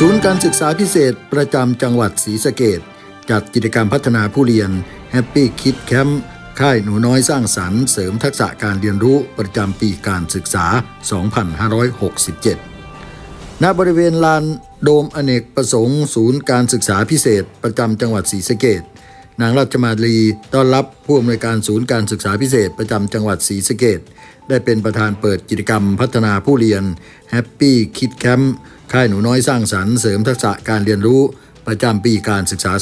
ศูนย์การศึกษาพิเศษประจำจังหวัดศรีสะเกดจัดกิจกรรมพัฒนาผู้เรียน Happy Kid Camp ค่ายหนูน้อยสร้างสรรค์เสริมทักษะการเรียนรู้ประจำปีการศึกษา 2567 ณ บริเวณลานโดมอเนกประสงค์ ศูนย์การศึกษาพิเศษประจำจังหวัดศรีสะเกด นางราชมาลีต้อนรับผู้อำนวยการศูนย์การศึกษาพิเศษประจำจังหวัดศรีสะเกดได้เป็นประธานเปิดกิจกรรมพัฒนาผู้เรียน Happy Kid Camp ค่ายหนูน้อยสร้างสรรค์เสริมทักษะการเรียนรู้ประจำปีการศึกษา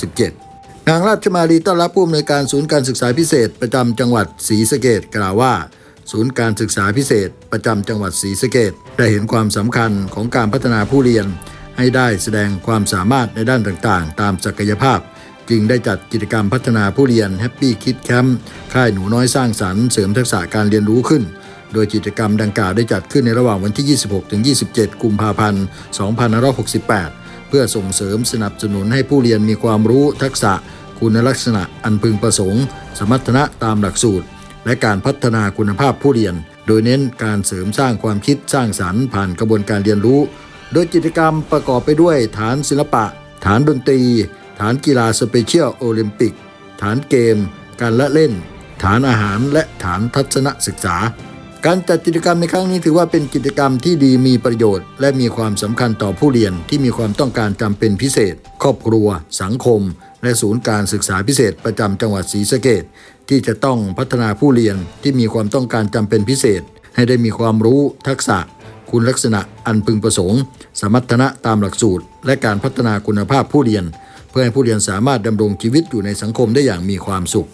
2567 นางราชมาลีต้อนรับผู้อำนวยการศูนย์การศึกษาพิเศษประจำจังหวัดศรีสะเกดกล่าวว่า ศูนย์การศึกษาพิเศษประจำจังหวัดศรีสะเกดได้เห็นความสำคัญของการพัฒนาผู้เรียน ให้ได้แสดงความสามารถในด้านต่างๆ ตามศักยภาพ จึงได้จัดกิจกรรมพัฒนาผู้เรียน Happy Kid Camp ค่ายหนูน้อยสร้างสรรค์เสริมทักษะการเรียนรู้ขึ้น โดยกิจกรรมดังกล่าวได้จัดขึ้นในระหว่างวันที่ 26-27 กุมภาพันธ์ 2568 เพื่อส่งเสริมสนับสนุนให้ผู้เรียนมีความรู้ทักษะ คุณลักษณะอันพึงประสงค์ สมรรถนะตามหลักสูตร และการพัฒนาคุณภาพผู้เรียน โดยเน้นการเสริมสร้างความคิดสร้างสรรค์ผ่านกระบวนการเรียนรู้ โดยกิจกรรมประกอบไปด้วยฐานศิลปะ ฐานดนตรี ฐานกีฬาสเปเชียลโอลิมปิก ฐานเกม การละเล่น ฐานอาหารและฐานทัศนศึกษา การจัดกิจกรรมในครั้งนี้ถือว่าเป็นกิจกรรมที่ดีมีประโยชน์ และมีความสำคัญต่อผู้เรียนที่มีความต้องการจำเป็นพิเศษ ครอบครัว สังคม และศูนย์การศึกษาพิเศษประจำจังหวัดศรีสะเกดที่จะต้องพัฒนาผู้เรียนที่มีความต้องการจำเป็นพิเศษ ให้ได้มีความรู้ทักษะคุณลักษณะอันพึงประสงค์ สมรรถนะตามหลักสูตร และการพัฒนาคุณภาพผู้เรียน เพื่อให้ผู้เรียนสามารถดำรงชีวิตอยู่ในสังคมได้อย่างมีความสุข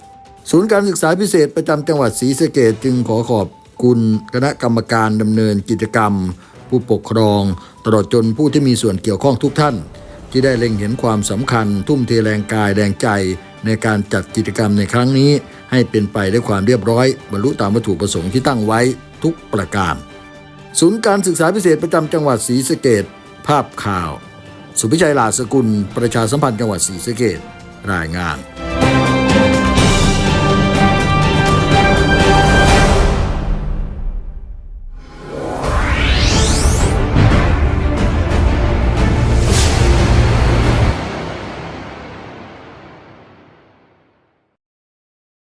ศูนย์การศึกษาพิเศษประจำจังหวัดศรีสะเกดจึงขอขอบคุณคณะกรรมการดำเนินกิจกรรม ผู้ปกครอง ตลอดจนผู้ที่มีส่วนเกี่ยวข้องทุกท่าน ที่ได้เล็งเห็นความสำคัญ ทุ่มเทแรงกายแรงใจ ในการจัดกิจกรรมในครั้งนี้ ให้เป็นไปด้วยความเรียบร้อย บรรลุตามวัตถุประสงค์ที่ตั้งไว้ทุกประการ ศูนย์การศึกษาพิเศษประจำจังหวัดศรีสะเกดภาพข่าว สุพิชัยลาสกุล ประชาสัมพันธ์จังหวัดศรีสะเกดรายงาน